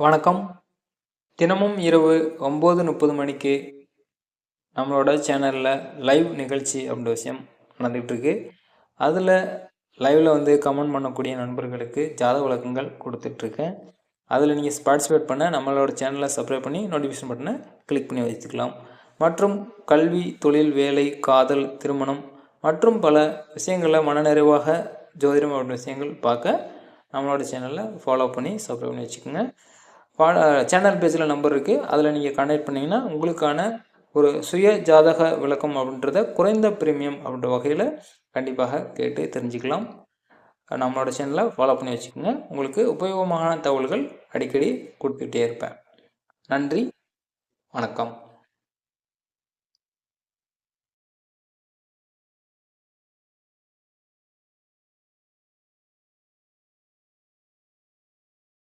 வணக்கம். தினமும் இரவு ஒம்பது முப்பது மணிக்கு நம்மளோட சேனலில் லைவ் நிகழ்ச்சி அப்படின்ற விஷயம் நடந்துகிட்ருக்கு அதில் லைவில் வந்து கமெண்ட் பண்ணக்கூடிய நண்பர்களுக்கு ஜாதக விளக்கங்கள் கொடுத்துட்ருக்கேன் அதில் நீங்கள் பார்ட்டிசிபேட் பண்ண நம்மளோட சேனலை சப்ஸ்கிரைப் பண்ணி நோட்டிஃபிகேஷன் பட்டனை கிளிக் பண்ணி வச்சுக்கலாம் மற்றும் கல்வி தொழில் வேலை காதல் திருமணம் மற்றும் பல விஷயங்களில் மனநிறைவாக ஜோதிடம் அப்படின்ற விஷயங்கள் பார்க்க நம்மளோட சேனலில் ஃபாலோ பண்ணி சப்ஸ்கிரைப் பண்ணி வச்சுக்கோங்க. சேனல் பேஜில் நம்பர் இருக்குது அதில் நீங்கள் கான்டாக்ட் பண்ணிங்கன்னா உங்களுக்கான ஒரு சுய ஜாதக விளக்கம் அப்படின்றத குறைந்த பிரீமியம் அப்படின்ற வகையில் கண்டிப்பாக கேட்டு தெரிஞ்சுக்கலாம். நம்மளோட சேனலை ஃபாலோ பண்ணி வச்சுக்கோங்க. உங்களுக்கு உபயோகமான தகவல்கள் அடிக்கடி கொடுத்துக்கிட்டே இருப்பேன். நன்றி. வணக்கம்.